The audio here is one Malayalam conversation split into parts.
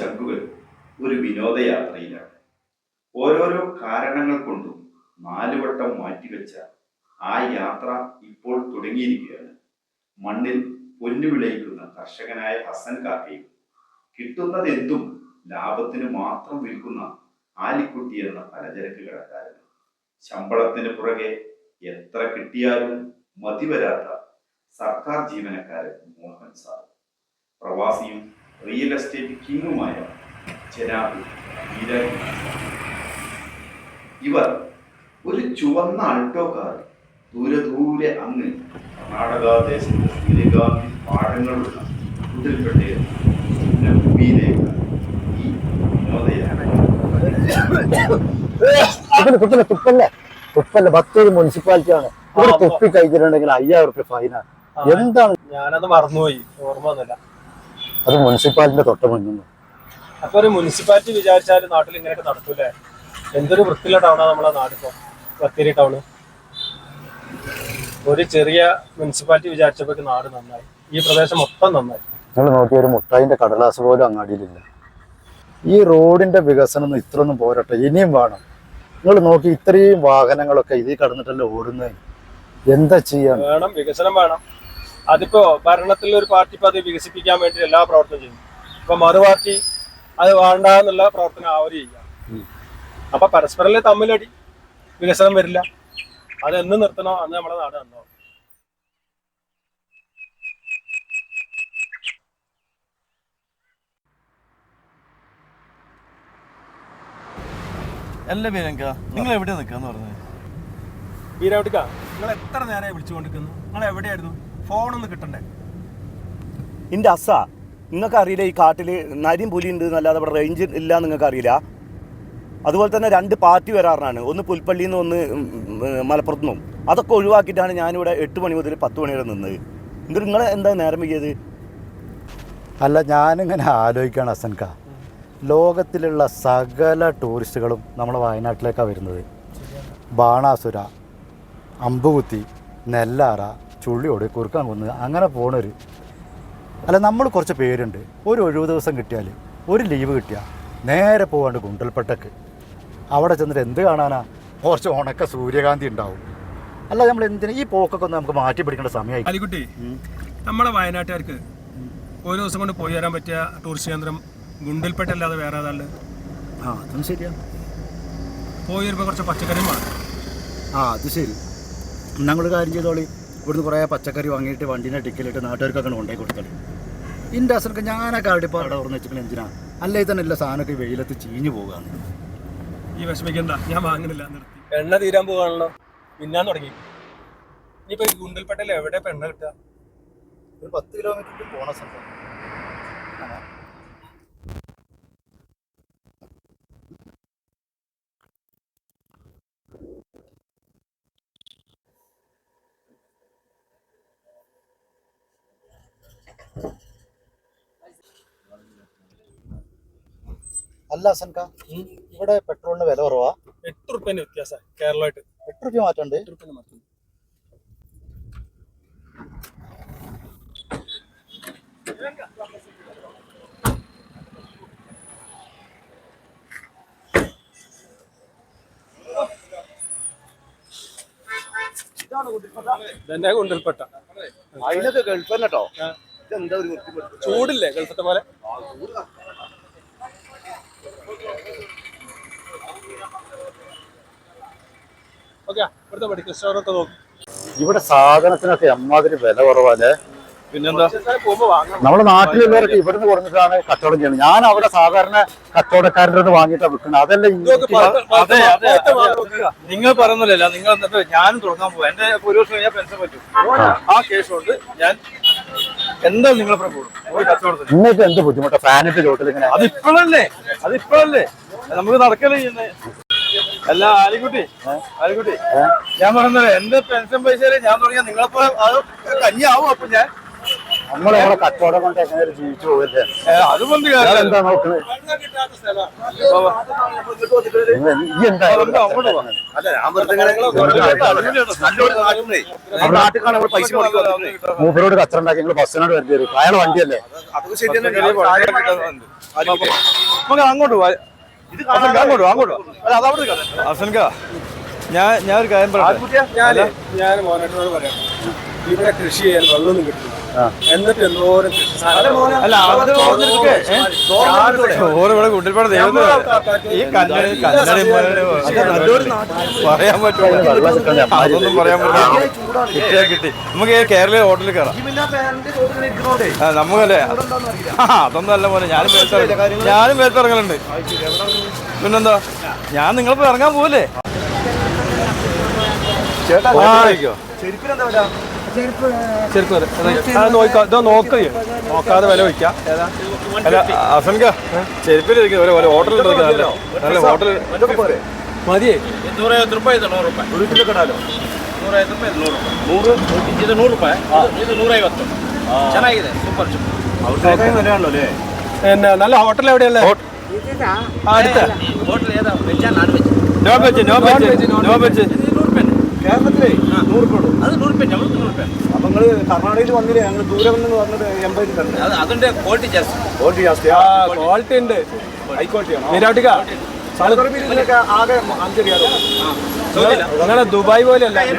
ചങ്കുകൾ ഒരു വിനോദയാത്രയിലാണ്. ഓരോരോ കാരണങ്ങൾ കൊണ്ടും നാലുവട്ടം മാറ്റിവെച്ച ആ യാത്ര ഇപ്പോൾ തുടങ്ങിയിരിക്കുകയാണ്. മണ്ണിൽ പൊന്നു വിളയിക്കുന്ന കർഷകനായ ഹസൻ കാക്കയും കിട്ടുന്നതെന്തും ലാഭത്തിന് മാത്രം വിൽക്കുന്ന ആലിക്കുട്ടി എന്ന പലചരക്ക് കടക്കാരനും ശമ്പളത്തിന് പുറകെ എത്ര കിട്ടിയാലും മതിവരാത്ത സർക്കാർ ജീവനക്കാരൻ മോഹൻ സാർ. പ്രവാസിയും റിയൽ എസ്റ്റേറ്റ് കിങ്ങുമായ ജനാബ് വീരാജ് ഇവർ ഒരു ചുവന്ന ആൾട്ടോ കാർ ദൂരെ ദൂരെ അങ്ങ് കർണാടക ദേശത്ത് സൂര്യകാന്തി പാടങ്ങളുള്ള കുതിൽപ്പെട്ട ഭൂമിയിലേക്ക് ഈ വിനോദയാത്ര തുപ്പല്ലേ തുപ്പല്ലേ തുപ്പല്ലേ? തുപ്പല്ലേ? ബത്തേരി മുനിസിപ്പാലിറ്റി ആണ്. ഇവിടെ തുപ്പി കഴിച്ചിട്ടുണ്ടെങ്കിൽ അയ്യായിരം റുപ്യ ഫൈനാണ് എന്താണ് ഞാനത് മറന്നുപോയി. ഓർമ്മ ഒന്നുമില്ല അത് മുനിസിപ്പാലിറ്റിന്റെ തൊട്ട് മുന്നിൽ അപ്പൊ ഒരു മുനിസിപ്പാലിറ്റി വിചാരിച്ചാൽ നാട്ടിൽ ഇങ്ങനെയൊക്കെ നടക്കൂലേ എന്തൊരു വൃത്തിയുള്ള ടൗണാ നമ്മളെ നാടിപ്പോ ബത്തേരി ടൗണ് ഒരു ചെറിയ മുനിസിപ്പാലിറ്റി വിചാരിച്ചപ്പോഴേക്ക് നാട് നന്നായി. ഈ പ്രദേശം മൊത്തം നന്നായി. നിങ്ങൾ നോക്കിയ ഒരു മുട്ടായിന്റെ കടലാസ് പോലും അങ്ങാടിയിലില്ല. ഈ റോഡിന്റെ വികസനം ഒന്നും ഇത്രയൊന്നും പോരട്ടെ ഇനിയും വേണം. നിങ്ങൾ നോക്കി ഇത്രയും വാഹനങ്ങളൊക്കെ ഇതിൽ കടന്നിട്ടല്ലേ ഓടുന്നത് എന്താ ചെയ്യാൻ വേണം വികസനം വേണം. അതിപ്പോ ഭരണത്തിൽ ഒരു പാർട്ടി ഇപ്പൊ അത് വികസിപ്പിക്കാൻ വേണ്ടി എല്ലാ പ്രവർത്തനം ചെയ്യും ഇപ്പൊ മറു പാർട്ടി അത് വേണ്ട എന്നുള്ള പ്രവർത്തനം അവർ ചെയ്യാം അപ്പൊ പരസ്പരം തമ്മിലടി? വികസനം വരില്ല. അത് എന്ന് നിർത്തണോ? അന്ന് നമ്മളെ നാട് നന്നോ അല്ല ബീരങ്ക നിങ്ങൾ എവിടെയാ നിൽക്കാന്ന് പറഞ്ഞത്? വീരാവട്ടിക്ക? നിങ്ങൾ എത്ര നേരമായി വിളിച്ചുകൊണ്ടിരിക്കുന്നു? നിങ്ങൾ എവിടെയായിരുന്നു? ഫോണൊന്നും കിട്ടണ്ടേ? ഇന്റെ അസ നിങ്ങൾക്ക് അറിയില്ല ഈ കാട്ടിൽ നരിയും പുലി ഉണ്ട് എന്നല്ലാതെ ഇവിടെ റേഞ്ച് ഇല്ല നിങ്ങൾക്ക് അറിയില്ല അതുപോലെ തന്നെ രണ്ട് പാർട്ടി വരാറാണ് ഒന്ന് പുൽപ്പള്ളിയിൽ നിന്ന് ഒന്ന് മലപ്പുറത്തു നിന്നും. അതൊക്കെ ഒഴിവാക്കിയിട്ടാണ് ഞാനിവിടെ എട്ട് മണി മുതൽ പത്ത് മണി വരെ നിന്നത്. എന്നിട്ട് നിങ്ങൾ എന്താ നേരം വയ്യത് അല്ല ഞാനിങ്ങനെ ആലോചിക്കുകയാണ് അസൻക ലോകത്തിലുള്ള സകല ടൂറിസ്റ്റുകളും നമ്മളെ വയനാട്ടിലേക്കാണ് വരുന്നത്. ബാണാസുര അമ്പുകുത്തി നെല്ലാറ ചുള്ളിയോട് കുറുക്കാൻ കുന്ന് അങ്ങനെ പോണൊരു അല്ല നമ്മൾ കുറച്ച് പേരുണ്ട്. ഒരു ഒഴിവ് ദിവസം കിട്ടിയാൽ ഒരു ലീവ് കിട്ടിയാൽ നേരെ പോകാണ്ട് ഗുണ്ടൽപ്പെട്ടക്ക് അവിടെ ചെന്നിട്ട് എന്ത് കാണാനാ? കുറച്ച് ഉണക്ക സൂര്യകാന്തി ഉണ്ടാവും. അല്ല നമ്മൾ എന്തിനാ? ഈ പോക്കൊക്കെ ഒന്ന് നമുക്ക് മാറ്റി പിടിക്കേണ്ട സമയമായി അലിക്കുട്ടി നമ്മളെ വയനാട്ടുകാർക്ക് ഒരു ദിവസം കൊണ്ട് പോയി വരാൻ പറ്റിയ ടൂറിസ്റ്റ് കേന്ദ്രം ഗുണ്ടൽപ്പെട്ടല്ലാതെ വേറെ ഏതാണ്ട്? ആ അതും ശരിയാ. പോയി വരുമ്പോൾ കുറച്ച് പച്ചക്കറിയും വേണം ആ അത് ശരി. ഞങ്ങൾ കാര്യം ചെയ്തോളി. ഇവിടുന്ന് കുറേ പച്ചക്കറി വാങ്ങിയിട്ട് വണ്ടീനെ ടിക്കലിട്ട് നാട്ടുകാർക്കൊക്കെ കൊണ്ടേ കൊടുത്തത് ഇന്റെ അസർക്ക് ഞാനൊക്കെ അവിടെ ഇപ്പോൾ അവിടെ ഓർന്ന് വെച്ചിട്ട് എന്തിനാ? അല്ലേ തന്നെ എല്ലാ സാധനമൊക്കെ വെയിലത്ത് ചീഞ്ഞു പോകാണ്. ഈ വിഷമിക്കണ്ട ഞാൻ വാങ്ങുന്നില്ല നിർത്തി. എണ്ണ തീരാൻ പോകാണല്ലോ മിന്നാൻ തുടങ്ങി. ഇനിയിപ്പോ ഈ ഗുണ്ടൽപ്പെട്ടയിൽ എവിടെ ഇപ്പൊ എണ്ണ കിട്ടുക? ഒരു പത്ത് കിലോമീറ്റർ പോണ സ്ഥലം അല്ല അസൻക ഇവിടെ പെട്രോളിന് വില കുറവാ. എട്ട് റുപ്യന്റെ വ്യത്യാസം കേരളമായിട്ട്. എട്ട് റുപ്യ മാറ്റണ്ട് എട്ട് റുപ്യന്റെ മാറ്റം. ഇതെന്നെ ഗുണ്ടൽപ്പെട്ട അതിനൊക്കെ ഗൾഫ് തന്നെ കേട്ടോ ഇതെന്താ ഒരു ചൂടില്ലേ ഗൾഫത്തെ പോലെ? ഓക്കെ ഇവിടുത്തെ മെഡിക്കൽ സ്റ്റോറൊക്കെ നോക്കും. ഇവിടെ സാധനത്തിനൊക്കെ അമ്മാതിരി വില കുറവല്ലേ? പിന്നെന്താ? നമ്മുടെ നാട്ടിലുള്ളവരൊക്കെ ഇവിടുന്ന് കൊടുത്തിട്ടാണ് കച്ചവടം ചെയ്യുന്നത്. ഞാൻ അവിടെ സാധാരണ കച്ചവടക്കാരുടെ അടുത്ത് വാങ്ങിയിട്ടാണ് വിൽക്കുന്നത്. അതല്ല. നിങ്ങൾ പറയുന്നില്ല നിങ്ങൾ ഞാനും തുടങ്ങാൻ പോകും എന്റെ ഒരു വർഷം കഴിഞ്ഞാൽ പെൻഷൻ പറ്റും. ആ. കേസ് കൊണ്ട് ഞാൻ എന്താ കച്ചവടത്തിന്. നിങ്ങൾക്ക് എന്ത് ബുദ്ധിമുട്ടാ? ഫാനിന്റെ ചോട്ടിൽ ഇങ്ങനെ അതിപ്പോഴല്ലേ? അതിപ്പോഴല്ലേ? നമുക്ക് നടക്കല്ലേ ചെയ്യുന്നേ അല്ല ആലിക്കുട്ടി. ആലിക്കുട്ടി. ഞാൻ പറഞ്ഞത് എന്റെ പെൻഷൻ പൈസയിൽ ഞാൻ തുടങ്ങിയ നിങ്ങളെപ്പോലെ അത് കഞ്ഞിയാവും അപ്പൊ ഞാൻ. നമ്മൾ നമ്മളെ കച്ചവടം കൊണ്ട് എങ്ങനെ ജീവിച്ചു പോകല്ലേ ഏ, അത് പറഞ്ഞ കാര്യമല്ല. എന്താ നോക്കുന്നത് മൂപ്പരോട് കച്ചറ ഉണ്ടാക്കി നിങ്ങൾ ബസ്സിനോട് വരേണ്ടി തരും അയാളെ വണ്ടിയല്ലേ? നമുക്ക് അങ്ങോട്ട് പോവാ അങ്ങോട്ട് അങ്ങോട്ടോ. അല്ല, അത് അവിടെ നിൽക്കാം. അസൻക ഞാൻ ഞാൻ ഒരു കാര്യം പറയാം ഞാൻ ഞാൻ മോനോട്ടോട് പറയാം. ഇവിടെ കൃഷി ചെയ്യാൻ വെള്ളമൊന്നും കിട്ടില്ല. എന്നിട്ട് എന്തോരം കുട്ടിപ്പാട് ഈ പറയാൻ പറ്റുമോ? അതൊന്നും പറയാൻ പറ്റില്ല. കിട്ടിയാ കിട്ടി. നമുക്ക് ഈ കേരള ഹോട്ടലിൽ കയറാം. ആ നമുക്കല്ലേ? അതൊന്നും അല്ല പോലെ ഞാനും മേലത്തിറങ്ങി ഞാനും മേലത്തിറങ്ങലുണ്ട് പിന്നെന്താ? ഞാൻ നിങ്ങളിപ്പോ ഇറങ്ങാൻ പോവില്ലേ? ചേട്ടാ ശരിക്കും അതെ. അത് നോക്കാം ഇതോ നോക്കുക നോക്കാതെ വില വയ്ക്കാം അല്ല അസൻക ചെരുപ്പിലിരിക്കും ഒരു ഒരു ഹോട്ടലിൽ നല്ല നല്ല ഹോട്ടൽ മതിയേ ನೂರೈವತ್ತು ರೂಪಾಯಿ ಇದೆ ನೂರು ರೂಪಾಯಿ ഒരു കിലോ കടാലോ ನೂರೈವತ್ತು ರೂಪಾಯಿ ಇದು ನೂರು ನೂರು ಇದು ನೂರು ರೂಪಾಯಿ ಇದು- ಇದು ನೂರೈವತ್ತು ಚೆನ್ನಾಗಿದೆ ಸೂಪರ್ അവർക്ക് വിലയാണല്ലോ അല്ലേ പിന്നെ നല്ല ഹോട്ടൽ എവിടെയല്ലേ ആ, അടുത്ത ಹೋಟ್ಲ್ ಏದ ವೆಜ್ಜಾ ನಾನ್ ವೆಜ್ നോ വെച്ച് നോ വെച്ച് കേരളത്തിലേ നൂറ് രൂപ അത് നൂറ് രൂപ നമ്മൾ നൂറ് രൂപ നിങ്ങൾ കർണാടകയിൽ വന്നില്ലേ? ഞങ്ങൾ ദൂരെ വന്നെന്ന് പറഞ്ഞിട്ട് എൺപത് രൂപ ക്വാളിറ്റി ക്വാളിറ്റി ഉണ്ട്. ഹൈ നിങ്ങളെ ദുബായ് പോലെ അല്ല കാര്യം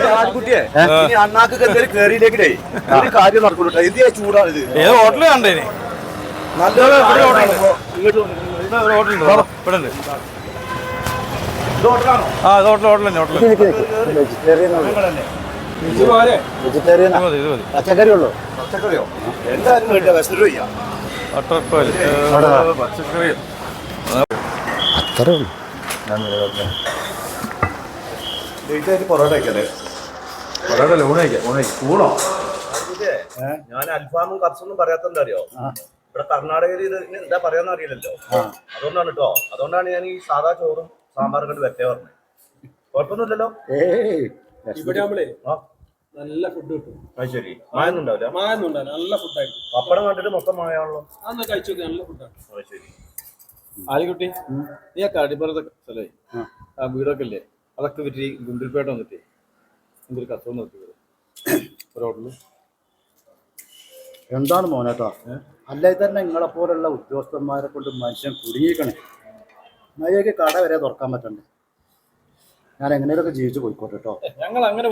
ചൂടാണ് ഇത് ഏത് ഹോട്ടലിൽ കണ്ടേ നല്ല ഹോട്ടലുണ്ടോ. ഇവിടെ ഉണ്ട്. ആ ഹോട്ടൽ ഹോട്ടൽ തന്നെ ഹോട്ടൽ വെജിറ്റേറിയൻ ഇതുപോലെ വെജിറ്റേറിയൻ ഇത് മതി ഇത് മതി പച്ചക്കറി ഉള്ളൂ പച്ചക്കറിയോ? എന്തായാലും വേണ്ട വെസ്റ്റർ ചെയ്യാം. ഒട്ടക്കോൽ പച്ചക്കറി. അത്രേ ഉള്ളൂ. ഡേറ്റ് പൊറോട്ട വയ്ക്കല്ലേ പൊറോട്ട ഊണയിക്കാം ഊണയിക്കാം ഊണോ ഞാൻ അൽഫാമും കപ്സൊന്നും പറയാത്ത അറിയോ? ഇവിടെ കർണാടകയിൽ എന്താ പറയാന്ന് അറിയില്ലല്ലോ. അതുകൊണ്ടാണ് കേട്ടോ. അതുകൊണ്ടാണ് ഞാൻ ഈ സാധാ ചോറും സാമ്പാറും കണ്ട് വെറ്റേ പറഞ്ഞു. കുഴപ്പമൊന്നുമില്ലല്ലോ? ഇവിടെ നമ്മളെ നല്ല ഫുഡ് കിട്ടും. അത് ശരി. മായൊന്നും ഉണ്ടാവില്ല? മായൊന്നും നല്ല ഫുഡായിരിക്കും പപ്പടം കണ്ടിട്ട് മൊത്തം മായാണല്ലോ. അതൊന്ന് കഴിച്ചു നോക്കി. നല്ല ഫുഡാണ് അത് ശരി. ആലിക്കുട്ടി നീ ആ കാടിപ്പുറത്തെ സ്ഥലേ ആ. വീടൊക്കെ ഇല്ലേ? അതൊക്കെ വിറ്റി ഗുണ്ടിൽപേട്ട വന്നിട്ടേ. എന്തൊരു കച്ചവടം നിർത്തിയത് ഒരു ഹോട്ടലിൽ എന്താണ് മോനേട്ടാ? അല്ലെ തന്നെ നിങ്ങളെ പോലുള്ള ഉദ്യോഗസ്ഥന്മാരെ കൊണ്ട് മനുഷ്യൻ കുടുങ്ങിക്കണേ മര്യാദയ്ക്ക് കട വരെ തുറക്കാൻ പറ്റണ്ടേ? ഞാൻ എങ്ങനെയൊക്കെ ജീവിച്ചു പോയിക്കോട്ടെ കേട്ടോ ഞങ്ങൾ അങ്ങനെ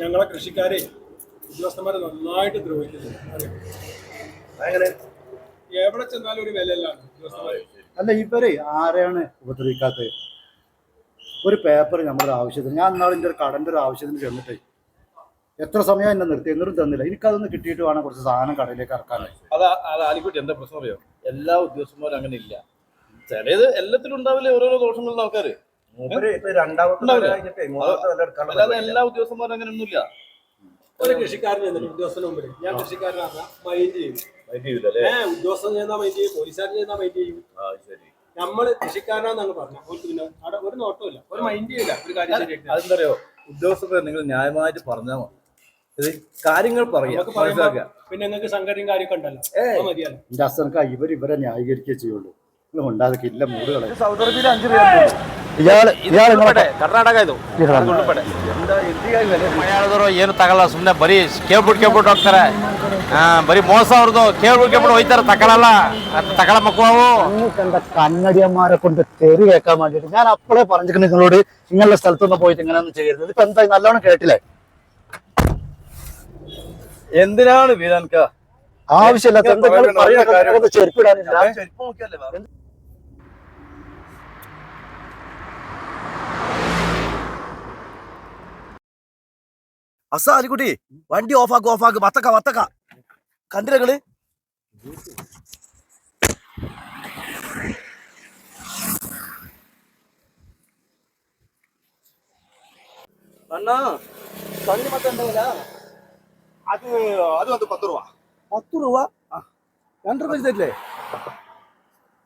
ഞങ്ങളെ കൃഷിക്കാരെ ഉദ്യോഗസ്ഥന്മാരെ നന്നായിട്ട് ദ്രോഹിക്കുന്നു അറിയോ? അങ്ങനെ എവിടെ ചെന്നാലും ഒരു വിലയല്ല അല്ല ഇവരെ ആരെയാണ് ഉപദ്രവിക്കാത്തത്? ഒരു പേപ്പർ നമ്മുടെ ആവശ്യത്തിന് ഞാൻ നാളെ ഒരു കടന്റെ ഒരു ആവശ്യത്തിന് ചെന്നിട്ട് എത്ര സമയം എന്നെ നിർത്തി? എന്നിട്ടും തന്നില്ല. എനിക്കതൊന്ന് കിട്ടിയിട്ട് വേണം കുറച്ച് സാധനം കടയിലേക്ക് ഇറക്കാനായി അത് അത് ആലിക്കുട്ടി എന്താ പ്രശ്നം അറിയോ? എല്ലാ ഉദ്യോഗസ്ഥന്മാരും അങ്ങനെ ഇല്ല. ചിലത് എല്ലാത്തിലും ഉണ്ടാവില്ലേ? ഓരോരോ ദോഷങ്ങളുള്ള ആൾക്കാര്. അല്ലാതെ എല്ലാ ഉദ്യോഗസ്ഥന്മാരും അങ്ങനെ ഒന്നുമില്ല ഒരു കൃഷിക്കാരൻ എന്നിട്ട് ഉദ്യോഗസ്ഥന് മുമ്പിൽ ഞാൻ കൃഷിക്കാരനാണ് മൈൻഡ് ചെയ്യും. ഏഹ് ഉദ്യോഗസ്ഥൻ ചെയ്യുന്ന മൈൻഡ് ചെയ്യും പോലീസുകാരൻ ചെയ്യുന്ന മൈൻഡ് ചെയ്യും. നമ്മൾ കൃഷിക്കാരനാന്നാണ് പറഞ്ഞത് പിന്നെ അവിടെ ഒരു നോട്ടമില്ല ഒരു മൈൻഡ് ചെയ്യില്ല ഒരു കാര്യം ശരിയാക്കി അതെന്താ അറിയോ? ഉദ്യോഗസ്ഥരെ നിങ്ങൾ ന്യായമായിട്ട് പറഞ്ഞാൽ മതി. ഇത് കാര്യങ്ങൾ പറയാം നമുക്ക് പറയുമ്പോ മനസ്സിലാക്കുക പിന്നെ നിങ്ങൾക്ക് സംഘടനയും കാര്യമൊക്കെ ഉണ്ടല്ലോ അത് മതിയല്ലോ എൻ്റെ അസനക്ക ഇവർ ഇവരെ ന്യായീകരിക്കേ ചെയ്യുള്ളൂ നിങ്ങൾ ഉണ്ടാതൊക്കെ ഇല്ല മൂടുകളെ സൗദി അറേബ്യയിൽ അഞ്ച് റിയാൽ ഇയാൾ ഇയാൾ ಕರ್ನಾಟಕ ಇದು എന്താ എന്തിയാ ഈ വില ಮನೆಯಾಳದವರು ಏನು ತಗೊಲ್ಲ ಸುಮ್ಮನೆ ಬರೀ ಕೇಳ್ಬಿಟ್ಟು ಕೇಳ್ಬಿಟ್ಟು ಹೋಗ್ತಾರೆ ಹಾ ಬರೀ ಮೋಸ ಅವ್ರದ್ದು ಕೇಳ್ಬಿಟ್ಟು ಕೇಳ್ಬಿಟ್ಟು ಹೋಯ್ತಾರೆ ತಗೊಳಲ್ಲ ಅದು ತಗೊಳ ಮಕ್ಕಳು കണ്ട കന്നടിയന്മാരെ കൊണ്ട് തെറി കേൾക്കാൻ വേണ്ടിയിട്ട് ഞാൻ അപ്പോഴേ പറഞ്ഞിട്ട് നിങ്ങളോട് നിങ്ങളുടെ സ്ഥലത്തൊന്നും പോയിട്ട് ഇങ്ങനെയൊന്നും ചെയ്യരുത് ഇപ്പൊ എന്താ നല്ലോണം കേട്ടില്ലേ എന്തിനാണ് വീരാൻക ആവശ്യമില്ലാത്ത ഞാൻ എന്തെങ്കിലും ചെരുപ്പിടാനില്ല ചെരുപ്പ് നോക്കിയല്ലേ. അസ അലിക്കുട്ടി വണ്ടി ഓഫാക്ക് ഓഫാക്ക് വത്തക്ക വത്തക്ക. കണ്ടില്ല നിങ്ങൾ? അണ്ണാ കണ്ണി മത്ത അത് അത് വന്ന് പത്ത് രൂപ. പത്ത് രൂപ? രണ്ട് രൂപ തരില്ലേ?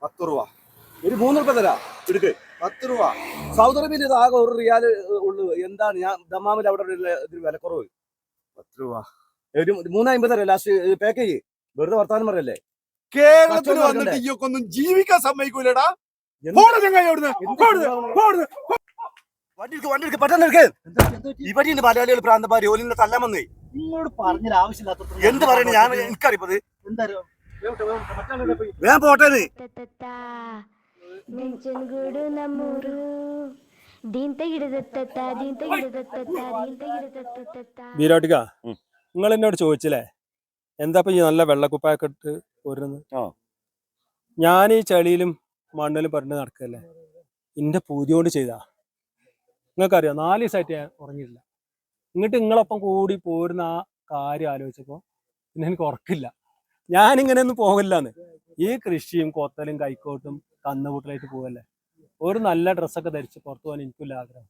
പത്ത് രൂപ. ഒരു മൂന്ന് രൂപ തരാ. ഇടുക്ക് പത്ത് രൂപ. സൗദി അറേബ്യയിൽ ഇത് ആകെ ഒരു റിയാൽ ഉള്ളു. എന്താണ്? ഞാൻ ദമാമിൽ അവിടെ ഉള്ള വിലക്കുറവ് പത്ത് രൂപ. ഒരു മൂന്ന് തരാം. ലാസ്റ്റ് പാക്കേജ് വെറുതെ വർത്താനം പറയല്ലേ? കേരളത്തിൽ വന്നിട്ട് ഇയൊക്കൊന്നും ഈ ജീവിക്കാൻ സമ്മതിക്കൂലടാ. എന്ത് പോടാ ചങ്ങായി അവിടുന്ന്. പോടുന്ന്, പോടുന്ന്. വണ്ടി എടുക്ക് വണ്ടി എടുക്ക് പെട്ടെന്ന് എടുക്ക്. ഇവിടെ ഉണ്ട് മലയാളികൾ പ്രാന്തമാര് ഓലിന്റെ തല്ലാൻ വന്നേ. നിങ്ങളോട് പറഞ്ഞ ആവശ്യമില്ലാത്ത എന്ത് പറയണ ഞാൻ എനിക്കറിയപ്പത് എന്തായാലും ഞാൻ പോട്ടെ ബീരോട്ടിക്ക നിങ്ങൾ എന്നോട് ചോദിച്ചില്ലേ? എന്താ ഈ നല്ല വെള്ളക്കുപ്പായൊക്കെ ഇട്ട് പോരുന്നത് ഞാൻ ഈ ചളിയിലും മണ്ണിലും പറഞ്ഞു നടക്കല്ലേ? എന്റെ പൂതിയോണ്ട് ചെയ്താ. നിങ്ങൾക്കറിയാം? നാല് ദിവസമായിട്ട് ഞാൻ ഉറങ്ങിയിട്ടില്ല. ഇങ്ങോട്ട് നിങ്ങളൊപ്പം കൂടി പോരുന്ന ആ കാര്യം ആലോചിച്ചപ്പോൾ പിന്നെ എനിക്ക് ഉറക്കില്ല. ഞാനിങ്ങനെ ഒന്നും പോകില്ലാന്ന് ഈ കൃഷിയും കൊത്തലും കൈക്കോട്ടും കന്നുകൂട്ടലായിട്ട് പോകല്ലേ ഒരു നല്ല ഡ്രസ്സൊക്കെ ധരിച്ച് പുറത്തു പോകാൻ എനിക്കില്ല ആഗ്രഹം.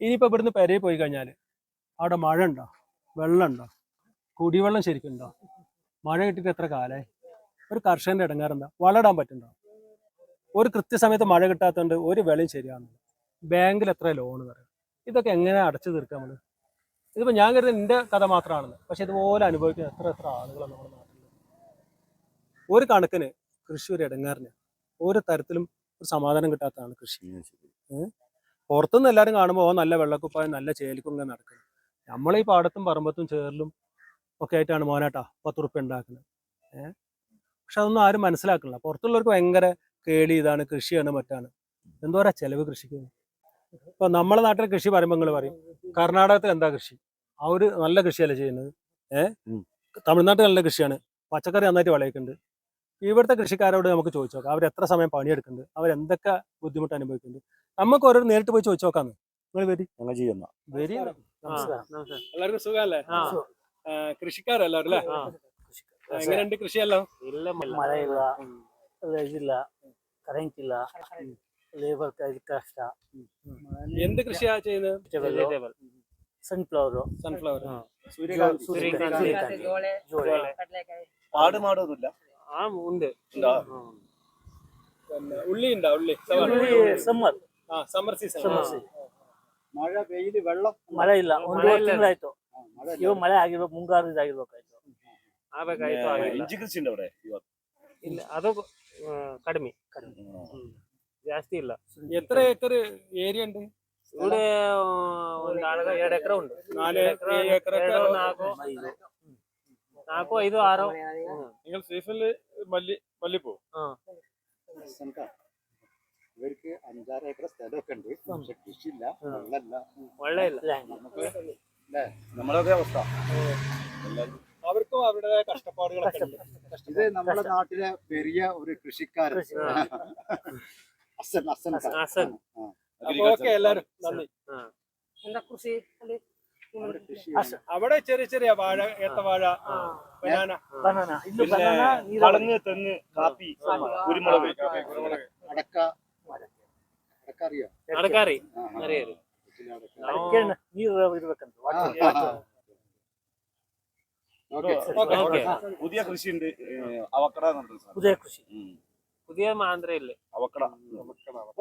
ഇനിയിപ്പോൾ ഇവിടുന്ന് പെരയിൽ പോയി കഴിഞ്ഞാൽ അവിടെ മഴ ഉണ്ടോ? വെള്ളം ഉണ്ടോ? കുടിവെള്ളം ശരിക്കും ഉണ്ടോ? മഴ കിട്ടിയിട്ട് എത്ര കാലമായി ഒരു കർഷകന്റെ ഇടങ്ങാറെന്താ വളടാൻ പറ്റുന്നുണ്ടോ? ഒരു കൃത്യസമയത്ത് മഴ കിട്ടാത്തതുകൊണ്ട് ഒരു വെള്ളം ശരിയാകുന്നില്ല ബാങ്കിൽ എത്ര ലോൺ തരാം ഇതൊക്കെ എങ്ങനെ അടച്ചു തീർക്കാം നമ്മൾ? ഇതിപ്പോ ഞാൻ കരുതുന്നത് എന്റെ കഥ മാത്രമാണെന്ന് പക്ഷെ ഇതുപോലെ അനുഭവിക്കുന്ന എത്ര എത്ര ആളുകളാണ് നമ്മുടെ നാട്ടിൽ ഒരു കണക്കിന് കൃഷി ഒരു ഇടങ്ങാറിന് ഒരു തരത്തിലും ഒരു സമാധാനം കിട്ടാത്തതാണ് കൃഷി? പുറത്തുനിന്ന് എല്ലാവരും കാണുമ്പോൾ ഓ നല്ല വെള്ളക്കുപ്പായം നല്ല ചേലിക്കും ഇങ്ങനെ നടക്കുന്നത്. നമ്മളെ ഈ പാടത്തും പറമ്പത്തും ചേറിലും ഒക്കെ ആയിട്ടാണ് മോനാട്ടാ പത്ത് ഉറുപ്പ്യ ഉണ്ടാക്കുന്നത്. ഏഹ് പക്ഷെ അതൊന്നും ആരും മനസ്സിലാക്കുന്നില്ല. പുറത്തുള്ളവർക്ക് ഭയങ്കര കേളി ഇതാണ് കൃഷിയാണ് മറ്റാണ്. എന്തോരാ ചെലവ് കൃഷിക്ക്? ഇപ്പൊ നമ്മളെ നാട്ടിലെ കൃഷി പറയുമ്പോൾ നിങ്ങൾ പറയും കർണാടകത്തിൽ എന്താ കൃഷി? അവർ നല്ല കൃഷിയല്ലേ ചെയ്യുന്നത്? ഏ? തമിഴ്നാട്ടിൽ നല്ല കൃഷിയാണ്. പച്ചക്കറി നന്നായിട്ട് വിളയിക്കുന്നുണ്ട്. ഇവിടുത്തെ കൃഷിക്കാരോട് നമുക്ക് ചോദിച്ചു നോക്കാം അവർ എത്ര സമയം പണിയെടുക്കുന്നുണ്ട്? അവർ എന്തൊക്കെ ബുദ്ധിമുട്ട് അനുഭവിക്കുന്നുണ്ട്? നമുക്ക് ഓരോ നേരിട്ട് പോയി ചോദിച്ചു നോക്കാന്ന് നിങ്ങൾ വരി. ഞങ്ങൾ ചെയ്യുന്ന വരി. എല്ലാവർക്കും സുഖമല്ലേ? കൃഷിക്കാരല്ലാരും എങ്ങനെയുണ്ട് കൃഷിയല്ലോ? ഇല്ല മഴയില്ല. ഇതില്ല കറണ്ട് ഇല്ല ಲೇಬರ್ ಕಷ್ಟ എന്ത് കൃഷിയാ ചെയ്യുന്നത് ಸನ್ಫ್ಲವರ್ സൺഫ്ലവർ പാട് മാടൊന്നുമില്ല ആ ഉണ്ട് പിന്നെ ഉള്ളി ഉണ്ടോ ഉള്ളി ಸಮ್ಮರ್ ആ സമ്മർ സീസൺ Summer season. മഴ വെയില് വെള്ളം ಮಳೆ ಇಲ್ಲ ಒಂದೂವರೆ ತಿಂಗಳಾಯ್ತು ಇವಾಗ ಮಳೆ ಆಗಿರೋ ಮುಂಗಾರು ಇದಾಗಿರ್ಬೇಕಾಯ್ತು ഇഞ്ചി കൃഷി ഉണ്ട് അവിടെ ಇಲ್ಲ ಅದು ಆ, ಕಡಿಮೆ ಕಡಿಮೆ ಹ್ಮ್. ಜಾಸ್ತಿ ಇಲ್ಲ എത്ര ഏക്കർ ഏരിയ ഉണ്ട് ഇവിടെ ಒಂದು ನಾಲ್ಕು ಎರಡು ಎಕರೆ ಉಂಟು നാല് ಎಕರೆ ഏക്കറൊക്കെ ಎರಡು ನಾಲ್ಕು ನಾಲ್ಕು ಐದು ಆರು ಹ್ಮ್. നിങ്ങൾ സീസണില് മല്ലി മല്ലിപ്പൂ ഇവർക്ക് അഞ്ചാറ് ഏക്കർ സ്ഥലമൊക്കെ ഉണ്ട് പക്ഷെ കൃഷിയില്ല വെള്ളമില്ല ಒಳ್ಳೆ ಇಲ್ಲ നമ്മളൊക്കെ അവസ്ഥ അവർക്കും അവരുടേതായ കഷ്ടപ്പാടുകളൊക്കെ ഉണ്ട് ഇത് നമ്മുടെ നാട്ടിലെ പെരിയ ഒരു കൃഷിക്കാരൻ അസൻ അസൻ അസൻ ഓക്കെ എല്ലാരും നന്ദി. എന്താ കൃഷി അവിടെ ചെറിയ ചെറിയ വാഴ ഏത്തവാഴ ബനാന. തെങ്ങ് കാപ്പി കുരുമുളക്. അടക്ക. അടക്ക അറിയോ? പുതിയ കൃഷി ഉണ്ട് അവക്കട പുതിയ കൃഷി. പുതിയ മാന്ത്രയില്ലേ അവക്കട.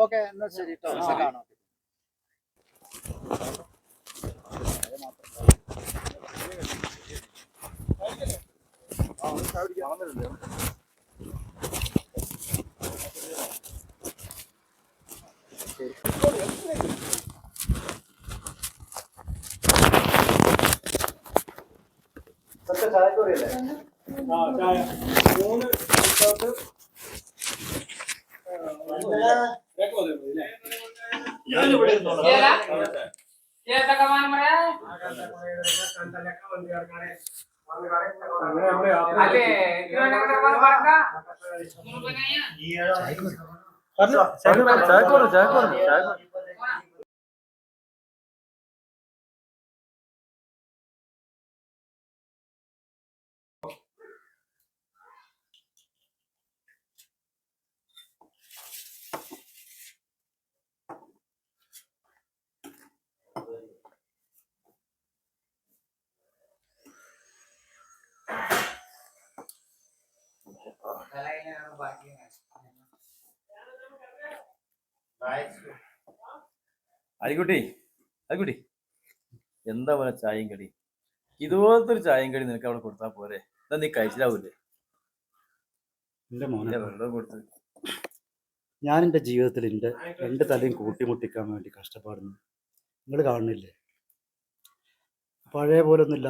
ഓക്കെ എന്നാ ശരി ചായ. മൂന്ന് ട്ടോ. ആ. കാണാം ആ ചായ മൂന്ന് റിസോർട്ട് അരിക്കുട്ടി അരിക്കുട്ടി. എന്താ പോലെ ചായയും കടി? ഇതുപോലത്തെ ഒരു ചായയും കടി നിനക്ക് അവിടെ കൊടുത്താൽ പോരെ? എന്താ നീ കഴിച്ചിലാവൂലേ? വെള്ളം കൊടുത്ത്. ഞാൻ എന്റെ ജീവിതത്തിൽ എന്റെ രണ്ട് തലയും കൂട്ടിമുട്ടിക്കാൻ വേണ്ടി കഷ്ടപ്പാടുന്നു. നിങ്ങൾ കാണുന്നില്ലേ? പഴയ പോലെ ഒന്നുമില്ല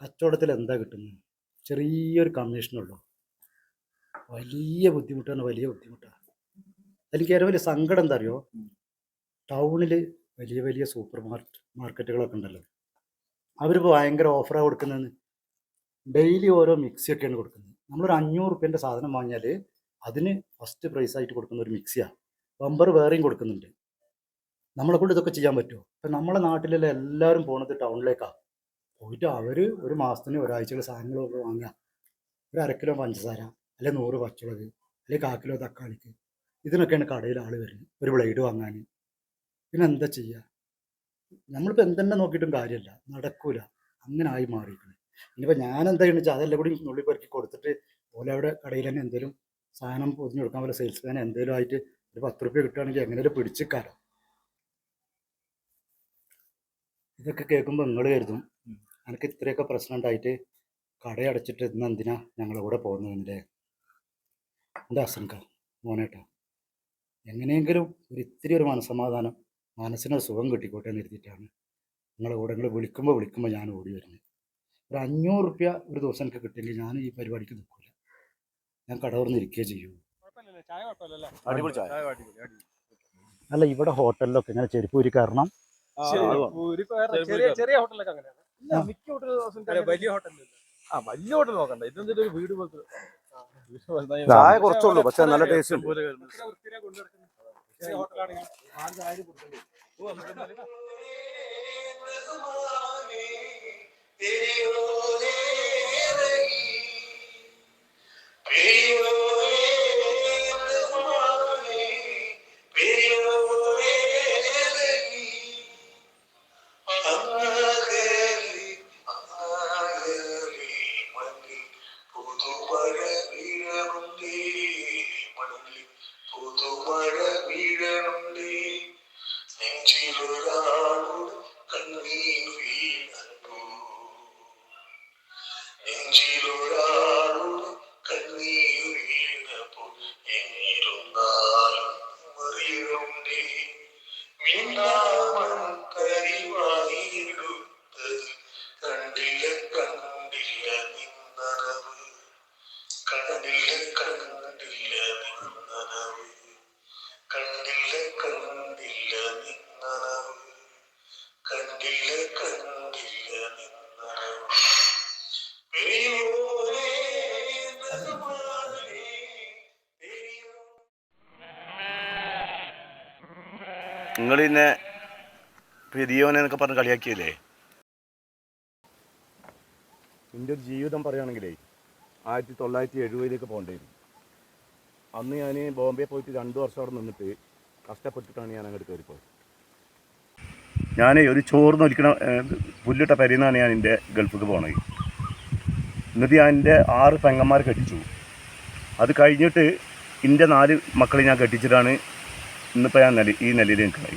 കച്ചവടത്തിൽ എന്താ കിട്ടുന്നത്? ചെറിയൊരു കമ്മീഷനുള്ളൂ. വലിയ ബുദ്ധിമുട്ടാണ് വലിയ ബുദ്ധിമുട്ടാണ്. എനിക്ക് ഏറ്റവും വലിയ സങ്കടം എന്താ അറിയോ ടൗണിൽ വലിയ വലിയ സൂപ്പർ മാർക്കറ്റ് മാർക്കറ്റുകളൊക്കെ ഉണ്ടല്ലോ. അവരിപ്പോൾ ഭയങ്കര ഓഫറാണ് കൊടുക്കുന്നതെന്ന്. ഡെയിലി ഓരോ മിക്സിയൊക്കെയാണ് കൊടുക്കുന്നത്. നമ്മളൊരു അഞ്ഞൂറ് റുപ്യന്റെ സാധനം വാങ്ങിയാൽ അതിന് ഫസ്റ്റ് പ്രൈസ് ആയിട്ട് കൊടുക്കുന്ന ഒരു മിക്സിയാണ് ബമ്പർ വേറെയും കൊടുക്കുന്നുണ്ട്. നമ്മളെ കൊണ്ട് ഇതൊക്കെ ചെയ്യാൻ പറ്റുമോ ഇപ്പം നമ്മളെ നാട്ടിലുള്ള എല്ലാവരും പോണത് ടൗണിലേക്കാണ് പോയിട്ട് അവർ ഒരു മാസത്തിന് ഒരാഴ്ചയുള്ള സാധനങ്ങളൊക്കെ വാങ്ങുക. ഒരു അര കിലോ പഞ്ചസാര. അല്ലെങ്കിൽ നൂറ് പച്ചുളക് അല്ലെ കാ കിലോ തക്കാളിക്ക്. ഇതിനൊക്കെയാണ് കടയിൽ ആൾ വരുന്നത്. ഒരു ബ്ലേഡ് വാങ്ങാൻ പിന്നെ എന്താ ചെയ്യുക നമ്മളിപ്പോൾ എന്തെന്നെ നോക്കിയിട്ടും കാര്യമില്ല നടക്കൂല. അങ്ങനെ ആയി മാറിയിട്ടുണ്ട് ഇനിയിപ്പോൾ ഞാൻ എന്താ ചെയ്യുന്നത് വെച്ചാൽ അതെല്ലാം കൂടി നുള്ളി പെറുക്കി കൊടുത്തിട്ട് ഓലെ അവിടെ കടയിൽ തന്നെ എന്തെങ്കിലും സാധനം പൊതിഞ്ഞ് കൊടുക്കാൻ പോലെ സെയിൽസ്മാൻ എന്തെങ്കിലും ആയിട്ട് ഒരു പത്ത് റുപ്യ കിട്ടുകയാണെങ്കിൽ എങ്ങനെയും പിടിച്ചിക്കാരോ ഇതൊക്കെ കേൾക്കുമ്പോൾ നിങ്ങൾ കരുതും. എനിക്ക് ഇത്രയൊക്കെ പ്രശ്നം ഉണ്ടായിട്ട് കടയടച്ചിട്ട് ഇന്ന് എന്തിനാ ഞങ്ങളുടെ കൂടെ പോകുന്നതിന്റെ എന്റെ ആശങ്ക മോനേട്ടാ. എങ്ങനെയെങ്കിലും ഒരു ഇത്തിരി ഒരു മനസമാധാനം മനസ്സിനൊരു സുഖം കിട്ടിക്കോട്ടെ എന്ന് കരുതിയിട്ടാണ് നിങ്ങളെ കൂടെ നിങ്ങൾ വിളിക്കുമ്പോൾ വിളിക്കുമ്പോൾ ഞാൻ ഓടി വരുന്നത്. ഒരു അഞ്ഞൂറ് റുപ്യ ഒരു ദിവസം എനിക്ക് കിട്ടിയെങ്കിൽ ഞാൻ ഈ പരിപാടിക്ക് നിൽക്കില്ല ഞാൻ കട തുറന്നിരിക്കുകയേ ചെയ്യൂ. ചായ കുഴപ്പമില്ലല്ലേ? അടിപൊളി ചായ. അല്ല ഇവിടെ ഹോട്ടലിലൊക്കെ ഇങ്ങനെ ചെരുപ്പ് ഒരു കാരണം ചെറിയ ചെറിയ ഹോട്ടലൊക്കെ അങ്ങനെയാണ്. വലിയ ആ വലിയ ഹോട്ടൽ നോക്കണ്ട. ഇതെന്തൊരു വീട് പോലത്തെ ചായ കുറച്ചുള്ളൂ പക്ഷെ നല്ല ടേസ്റ്റ് ഉണ്ട്. ചെറിയ ഹോട്ടലാണെങ്കിൽ. നിങ്ങൾ പിന്നെ പെരിയോനെന്നൊക്കെ പറഞ്ഞ് കളിയാക്കിയല്ലേ? എന്റെ ഒരു ജീവിതം പറയുകയാണെങ്കിലേ ആയിരത്തി തൊള്ളായിരത്തി എഴുപതിലേക്ക് പോകേണ്ടിയിരുന്നു അന്ന് ഞാൻ ബോംബെ പോയിട്ട് രണ്ട് വർഷം അവിടെ നിന്നിട്ട് കഷ്ടപ്പെട്ടിട്ടാണ് ഞാൻ അങ്ങോട്ട് കയറിപ്പോയത്. ഞാൻ ഒരു ചോറ് നൊലിക്കണ പുല്ലിട്ട പരിന്നാണ് ഞാൻ എന്റെ ഗൾഫിൽ പോണത് എന്നിട്ട് ഞാൻ എന്റെ ആറ് പെങ്ങന്മാർ കെട്ടിച്ചു. അത് കഴിഞ്ഞിട്ട് എന്റെ നാല് മക്കളെ ഞാൻ കെട്ടിച്ചിട്ടാണ് ഇന്നിപ്പോൾ ഞാൻ നില ഈ നിലയിൽ നിൽക്കുന്നത്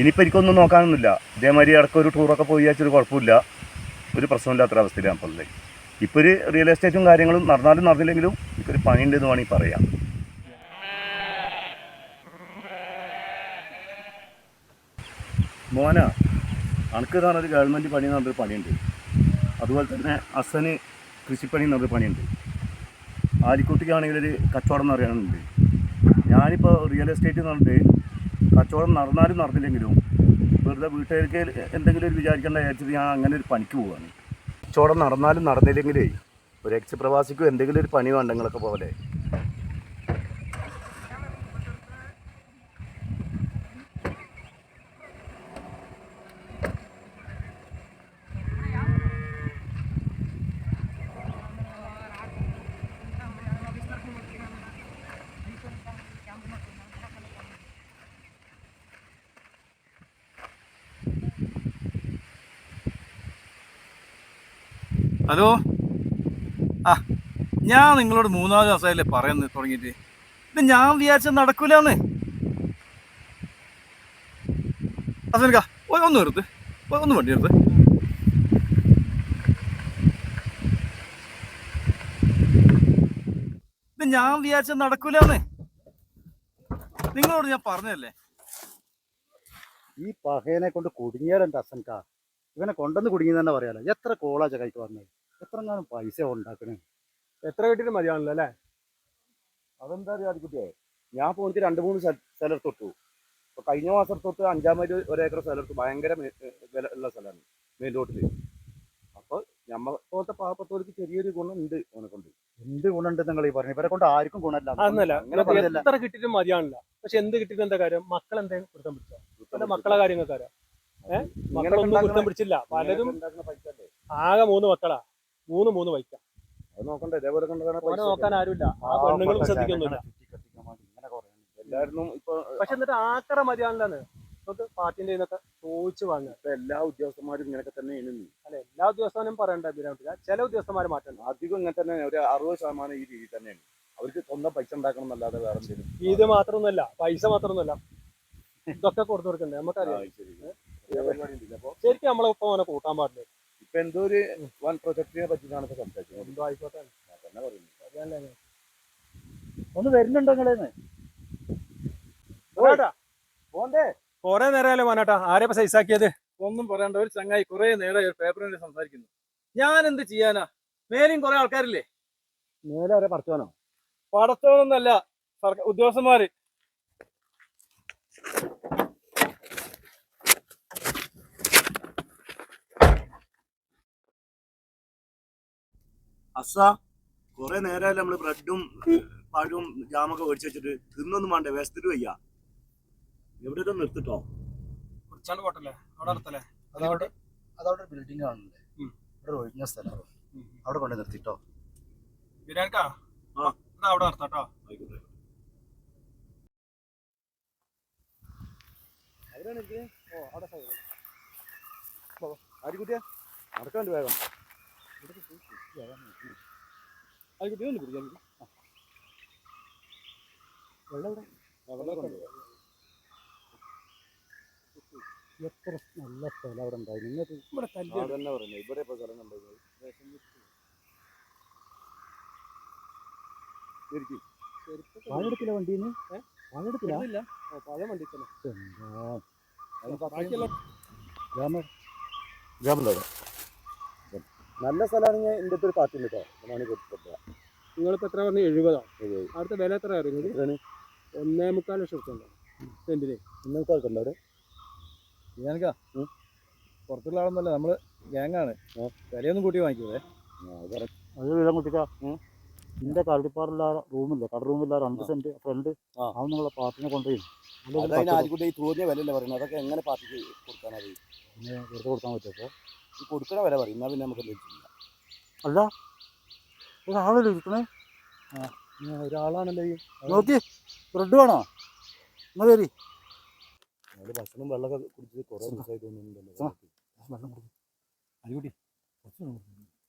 ഇനിയിപ്പോൾ എനിക്കൊന്നും നോക്കാനൊന്നുമില്ല. ഇതേമാതിരി ഇടയ്ക്ക് ഒരു ടൂറൊക്കെ പോയി വെച്ചൊരു കുഴപ്പമില്ല. ഒരു പ്രശ്നമില്ലാത്തൊരു അവസ്ഥയിലാണ് ഇപ്പോൾ ഉള്ളത്. ഇപ്പോൾ ഒരു റിയൽ എസ്റ്റേറ്റും കാര്യങ്ങളും നടന്നാലും നടന്നില്ലെങ്കിലും എനിക്കൊരു പണിയുണ്ടെന്ന് വേണമെങ്കിൽ പറയാം. മോന അനക്ക് പറഞ്ഞൊരു ഗവൺമെന്റ് പണി എന്ന് പറഞ്ഞൊരു പണിയുണ്ട്. അതുപോലെ തന്നെ അസന് കൃഷിപ്പണി എന്ന് പറഞ്ഞൊരു പണിയുണ്ട്. ആലിക്കുട്ടിക്കാണെങ്കിൽ ഒരു കച്ചവടം എന്ന് പറയാനുണ്ട് ഞാനിപ്പോൾ റിയൽ എസ്റ്റേറ്റ് എന്ന് പറഞ്ഞിട്ട് കച്ചവടം നടന്നാലും നടന്നില്ലെങ്കിലും വെറുതെ വീട്ടുകാർക്ക് എന്തെങ്കിലും ഒരു വിചാരിക്കേണ്ട വിചാരിച്ചിട്ട് ഞാൻ അങ്ങനെ ഒരു പണിക്ക് പോവാണ്. കച്ചവടം നടന്നാലും നടന്നില്ലെങ്കിലേ ഒരു എക്സ് പ്രവാസിക്കും എന്തെങ്കിലും ഒരു പണി വേണ്ടങ്ങളൊക്കെ പോലെ. ഹലോ. ആ ഞാൻ നിങ്ങളോട് മൂന്നാൽ ദിവസമായില്ലേ പറയുന്നത് തുടങ്ങിയിട്ട്. ഇത് ഞാൻ വിചാരിച്ച നടക്കൂലെന്ന്. അസനക്ക ഒന്ന് എടുത്ത് ഒന്ന് വണ്ടി എടുത്ത്. ഇത് ഞാൻ വിചാരിച്ച നടക്കൂലെന്ന്. നിങ്ങളോട് ഞാൻ പറഞ്ഞതല്ലേ? ഈ പഹയനെ കൊണ്ട് കുടുങ്ങിയാലുണ്ട് അസൻക? ഇവനെ കൊണ്ടുവന്ന് കുടുങ്ങിയെന്ന് തന്നെ പറയാലോ. എത്ര കോളാജ കൈക്ക് പറഞ്ഞത് എത്ര എങ്ങാനും പൈസ ഉണ്ടാക്കണേ? എത്ര കിട്ടിയിട്ട് മതിയാണല്ലോ അല്ലേ? അതെന്താ അറിയാം കുട്ടിയെ? ഞാൻ പോയിട്ട് രണ്ട് മൂന്ന് സ്ഥലം തൊട്ടു. അപ്പൊ കഴിഞ്ഞ മാസം തൊട്ട് അഞ്ചാം ഏക്കർ ഒരേക്കർ സ്ഥലത്ത് ഭയങ്കര വില ഉള്ള സ്ഥലമാണ് മെയിൻ റോഡിൽ അപ്പൊ നമ്മ പോലത്തെ പാവപ്പെട്ടവർക്ക് ചെറിയൊരു ഗുണം ഉണ്ട് അവനെ കൊണ്ട് എന്ത് ഗുണമുണ്ട് നിങ്ങൾ ഈ പറഞ്ഞു ഇവരെ കൊണ്ട് ആർക്കും ഗുണമല്ല. എത്ര കിട്ടിയിട്ടും മതിയാണല്ലോ. പക്ഷെ എന്ത് കിട്ടിയിട്ട് എന്താ കാര്യം? മക്കൾ എന്തെങ്കിലും കുറ്റം പിടിച്ചോ? മക്കളെ കാര്യങ്ങൾക്കാരാ ഏഹ് മക്കളൊന്നും കുറ്റം പിടിച്ചില്ല. പലരും ആകെ മൂന്ന് മക്കളാ. മൂന്ന് മൂന്ന് അത് നോക്കണ്ടേ ഇതേപോലെ നോക്കാൻ ആരുമില്ല. ആ പെണ്ണുങ്ങളും ശ്രദ്ധിക്കൊന്നുമില്ല. എല്ലാരും ഇപ്പൊ പക്ഷെ എന്നിട്ട് ആക്കറ മതിയാണല്ലോ നമുക്ക് പാർട്ടിന്റെ നിന്നൊക്കെ ചോദിച്ചു വാങ്ങുക. ഇപ്പൊ എല്ലാ ഉദ്യോഗസ്ഥന്മാരും ഇങ്ങനെയൊക്കെ തന്നെ അല്ല എല്ലാ ഉദ്യോഗസ്ഥനും പറയണ്ട ബിരാട്ടില്ല ചില ഉദ്യോഗസ്ഥന്മാര് മാറ്റണ്ട അധികം ഇങ്ങനെ തന്നെ ഒരു അറുപത് ശതമാനം ഈ രീതി തന്നെയാണ്. അവർക്ക് സ്വന്തം പൈസ ഉണ്ടാക്കണം എന്നല്ലാതെ വേറെ എന്തെങ്കിലും ഇത് മാത്രമൊന്നുമല്ല പൈസ മാത്രമൊന്നുമല്ല. ഇതൊക്കെ കൊടുത്തു കൊടുക്കണ്ടേ? നമുക്കറിയാം. ശരിക്കും നമ്മളെ ഒപ്പം അവനെ കൂട്ടാൻ പാടില്ല. ഇപ്പൊ എന്തോ ഒരു വൺ പ്രൊജക്ടിനെ പറ്റിയിട്ടാണ് ഇപ്പൊ സംസാരിക്കുന്നത്. എന്തോ ആയിക്കോട്ടെ. ഞാൻ തന്നെ പറയുന്നു. അറിയാനല്ലേ ഞാൻ. ഒന്ന് വരുന്നുണ്ടോ നിങ്ങളേന്ന്. പോണ്ടേ. കൊറേ നേരമല്ലേ മോനാട്ടാ. ആരെയപ്പോ സൈസാക്കിയത് ഒന്നും പറയണ്ട. ഒരു ചങ്ങായി കുറെ നേരം ഒരു സംസാരിക്കുന്നു. ഞാൻ എന്ത് ചെയ്യാനാ? മേലും കുറെ ആൾക്കാരില്ലേ? മേലെ വരെ പറച്ചോനോ പടത്തോന്നല്ല സർക്കാർ ഉദ്യോഗസ്ഥന്മാര്. അസ കുറെ നേരമല്ലേ നമ്മൾ ബ്രെഡും പഴവും ജാമൊക്കെ ഒഴിച്ച് വെച്ചിട്ട് തിന്നൊന്നും വേണ്ടേ വേസ്റ്റിട്ട് വയ്യ. എവിടെ നിർത്തിട്ടോ? കുറിച്ചാണ്ട് അവിടെ അടുത്തല്ലേ അതവിടെ? അതവിടെ ബിൽഡിംഗ് ഇവിടെ ഒരു ഒഴിഞ്ഞ സ്ഥലമാണ് അവിടെ കൊണ്ട് നിർത്തിട്ടോ? ആ. എന്നാ അവിടെ ആരിക്കുട്ടിയാ നടക്കാണ്ട് വേഗം. എത്ര നല്ല സ്ഥലം അവിടെ ഉണ്ടായി. നിങ്ങൾക്ക് ഇവിടെ തന്നെ പറഞ്ഞു ഇവിടെ ഇപ്പൊ സ്ഥലം കണ്ടത് പഴയ വണ്ടി തന്നെ. നല്ല സ്ഥലമാണ് ഞാൻ എന്റെ ഒരു പാർട്ടി ഉണ്ട് കേട്ടോ ഞാൻ നിങ്ങളിപ്പോൾ നിങ്ങളിപ്പോ എത്ര പറഞ്ഞു എഴുപതോ. അവിടുത്തെ വില എത്ര അറിയുന്നത്? ഒന്നേ മുക്കാൽ ലക്ഷം ഉണ്ടോ? സെന്റിന് ഒന്നേ മുക്കാൽ ഉണ്ടോ അവിടെ? ഞാനക്കാ പുറത്തുള്ള ആളൊന്നല്ല നമ്മൾ ഗ്യാങ്ങാണ് വിലയൊന്നും കൂട്ടി വാങ്ങിക്കൂലേ? അത് വില കുട്ടിക്കാ? ഇതിന്റെ കരടിപ്പാറുള്ള റൂമില്ല? കട റൂമില്ല രണ്ട് സെന്റ് ഫ്രണ്ട് ആ. നിങ്ങളെ പാർട്ടിനെ കൊണ്ടുപോയി. ഈ തോന്നിയ വിലയല്ലേ പറയുന്നത്. അതൊക്കെ എങ്ങനെ പാർട്ടിക്ക് കൊടുക്കാനായി വെറുതെ കൊടുക്കാൻ പറ്റുമോ? ഈ കൊടുക്കണ വില പറയും. എന്നാൽ പിന്നെ നമുക്ക് എന്തെങ്കിലും ചെയ്യാം. അല്ല ഒരാളല്ലേ ഇരിക്കണേ? ആ ഒരാളാണല്ലോ ഈ നോക്കി ബ്രെഡ് വേണോ? എന്നാ വരി നമ്മൾ ഭക്ഷണം വെള്ളമൊക്കെ കുടിച്ചത് കുറേ ദിവസമായി തോന്നുന്നുണ്ടല്ലോ വെള്ളം കൊടുക്കും. അരിക്കുട്ടി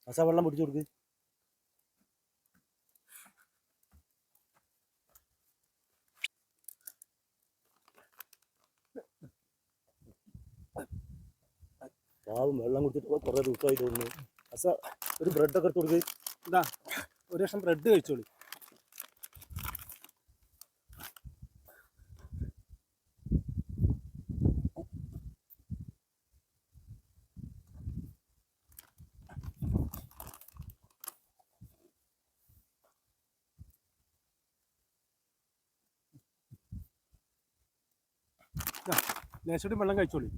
അസാ വെള്ളം പിടിച്ചു കൊടുക്ക്. പാവം വെള്ളം കുടിച്ചിട്ട് കുറേ ദിവസമായി തോന്നുന്നു. അസ ഒരു ബ്രെഡൊക്കെ എടുത്ത് കൊടുക്ക്. ഒരു ലക്ഷം ബ്രെഡ് കഴിച്ചോളി. ലേശോടി വെള്ളം കഴിച്ചോളി.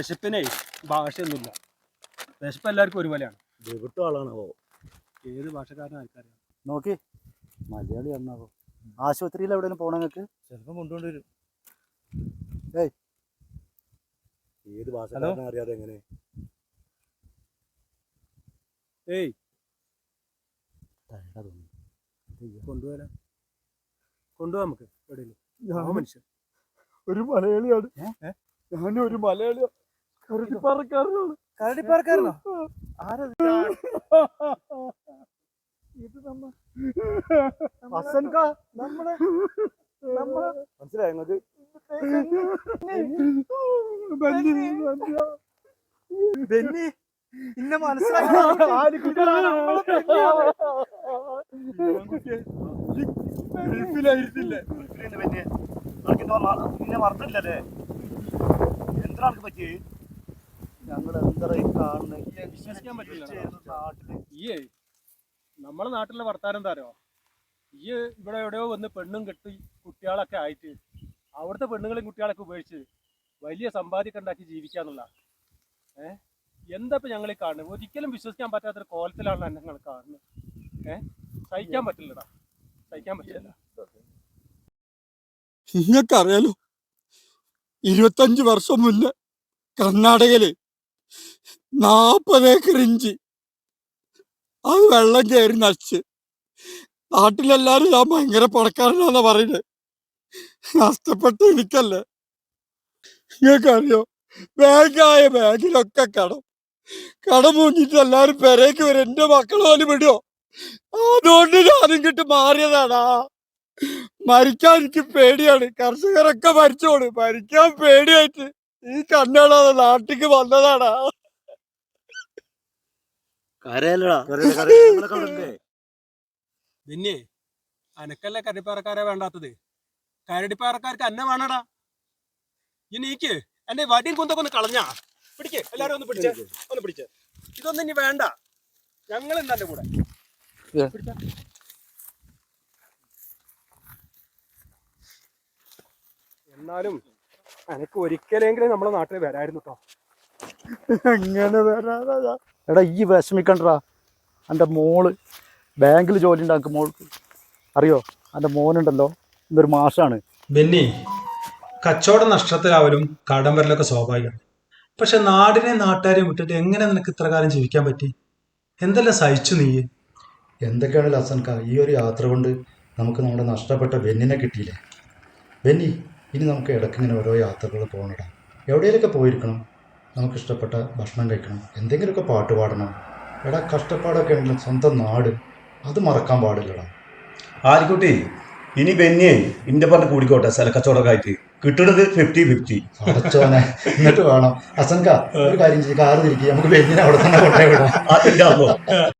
വിശപ്പിനെ ഭാഷയൊന്നുമില്ല. വിശപ്പ് എല്ലാവർക്കും ഒരുപോലെയാണ്. എവിടുത്തെ ആളാണോ ഏത് ഭാഷക്കാരനും ആൾക്കാരാണ് നോക്കി. മലയാളി വന്നാവോ ആശുപത്രിയിൽ എവിടെയെങ്കിലും പോകണം നിങ്ങൾക്ക് ചിലപ്പം കൊണ്ടുകൊണ്ടുവരും ഏയ്. ഏത് ഭാഷക്കാരനെ അറിയാതെ എങ്ങനെ? ഏയ്. ടയർഡാ തോന്നുന്നു. കൊണ്ടുപോരാ കൊണ്ടുപോകാം നമുക്ക് എവിടെയെങ്കിലും ആ മനുഷ്യൻ. ഒരു മലയാളിയാണ്. ഞാൻ ഒരു മലയാളിയാണ് കരടിപ്പാറക്കാരനാണ്. ആരാ ഇത്? നമ്മ നമ്മളെ നമ്മളെ മനസ്സിലായോ നിങ്ങൾക്ക് ബെന്നി ബെന്നി. ഇന്നെ മനസ്സിലായി പിന്നെ മറന്നില്ലല്ലേ എന്താണ് പറ്റിയേ ഞങ്ങൾ എന്താ കാണുന്നത് വിശ്വസിക്കാൻ പറ്റില്ല. നമ്മളെ നാട്ടിലെ വർത്താനം താരോ ഈ ഇവിടെ എവിടെയോ വന്ന് പെണ്ണും കെട്ടി കുട്ടികളൊക്കെ ആയിട്ട് അവിടുത്തെ പെണ്ണുങ്ങളെയും കുട്ടികളൊക്കെ ഉപയോഗിച്ച് വലിയ സമ്പാദ്യമൊക്കെ ഉണ്ടാക്കി ജീവിക്കാന്നുള്ള ഏഹ് എന്താ ഇപ്പൊ ഞങ്ങൾ ഈ കാണുന്നത് ഒരിക്കലും വിശ്വസിക്കാൻ പറ്റാത്തൊരു കോലത്തിലാണ് ഞങ്ങൾ കാണുന്നത് ഏഹ് സഹിക്കാൻ പറ്റില്ലടാ. സഹിക്കാൻ പറ്റില്ല. നിങ്ങൾക്കറിയാലോ ഇരുപത്തഞ്ച് വർഷം മുന്നേ കർണാടകയിൽ നാൽപ്പത് ഏക്കർ ഇഞ്ചി. അത് വെള്ളം കയറി നശിച്ച്. നാട്ടിലെല്ലാരും ഞാൻ ഭയങ്കര പണക്കാരനാന്നാ പറയുന്നത് നഷ്ടപ്പെട്ട എനിക്കല്ലേ. നിങ്ങൾക്കറിയോ? ബാങ്കായ ബാങ്കിലൊക്കെ കടം. കടം മൂഞ്ഞിട്ട് എല്ലാരും പെരേക്ക് വരും. എന്റെ മക്കൾ പോലും വിടുവോ? അതുകൊണ്ട് ഞാനും കിട്ടി മാറിയതാടാ. മരിക്കാൻ എനിക്ക് പേടിയാണ്. കർഷകരൊക്കെ മരിച്ചോളൂ. മരിക്കാൻ പേടിയായിട്ട്. ഈ കണ്ണാടാതെ നാട്ടിക്ക് വന്നതാടാ. കരയല്ലടാ. പിന്നെ അനക്കല്ലേ കരടിപ്പാറക്കാരെ വേണ്ടാത്തത്. കരടിപ്പാറക്കാർക്ക് അന്നെ വേണടാ. ഇനിക്ക് നീക്ക് എന്റെ വടിയും കുന്തൊക്കെ ഒന്ന് കളഞ്ഞാ. പിടിക്കേ എല്ലാരും ഒന്ന് പിടിച്ചേ ഒന്ന് പിടിച്ചേ. ഇതൊന്നും ഇനി വേണ്ട. ഞങ്ങൾ എന്റെ കൂടെ. പിടിച്ചോ. എന്നാലും അനക്ക് ഒരിക്കലെങ്കിലും നമ്മളെ നാട്ടിൽ വരായിരുന്നു കേട്ടോ എങ്ങനെ വരാതാ എടാ ഈ വിഷമിക്കണ്ടടാ എന്റെ മോൾ ബാങ്കിൽ ജോലി ഉണ്ടാക്കും മോൾക്ക്. അറിയോ? എന്റെ മോനുണ്ടല്ലോ. ഇന്നൊരു മാസമാണ് ബെന്നി കച്ചവട നഷ്ടത്തിലാവലും കടം വരലൊക്കെ സ്വാഭാവികമാണ് പക്ഷെ നാടിനെ നാട്ടുകാരെയും വിട്ടിട്ട് എങ്ങനെ നിനക്ക് ഇത്ര കാലം ജീവിക്കാൻ പറ്റി? എന്തെല്ലാം സഹിച്ചു നീ? എന്തൊക്കെയാണ് ലസൻക ഈ ഒരു യാത്ര കൊണ്ട് നമുക്ക് നമ്മുടെ നഷ്ടപ്പെട്ട ബെന്നിനെ കിട്ടിയില്ലേ? ബെന്നി ഇനി നമുക്ക് ഇടയ്ക്ക് ഇങ്ങനെ ഓരോ യാത്രകൾ പോകണടാ. എവിടെയെങ്കിലൊക്കെ പോയിരിക്കണം? നമുക്കിഷ്ടപ്പെട്ട ഭക്ഷണം കഴിക്കണം. എന്തെങ്കിലുമൊക്കെ പാട്ട് പാടണം. എടാ കഷ്ടപ്പാടൊക്കെ ഉണ്ടല്ലോ. സ്വന്തം നാട്. അത് മറക്കാൻ പാടില്ലടാ. ആലിക്കുട്ടി ഇനി ബെന്നിയെ ഇന്റെ പറഞ്ഞ കൂടിക്കോട്ടെ. സ്ഥലക്കച്ചവടമൊക്കെ ആയിട്ട്. കിട്ടുന്നത് ഫിഫ്റ്റി ഫിഫ്റ്റി അടച്ചോനെ. എന്നിട്ട് വേണം. അസൻക ഒരു കാര്യം ചെയ്യും. കാറ് തിരിക്കുക നമുക്ക് ബെന്നിനെ അവിടെ തന്നെ കൊണ്ടുപോയി വിടാം.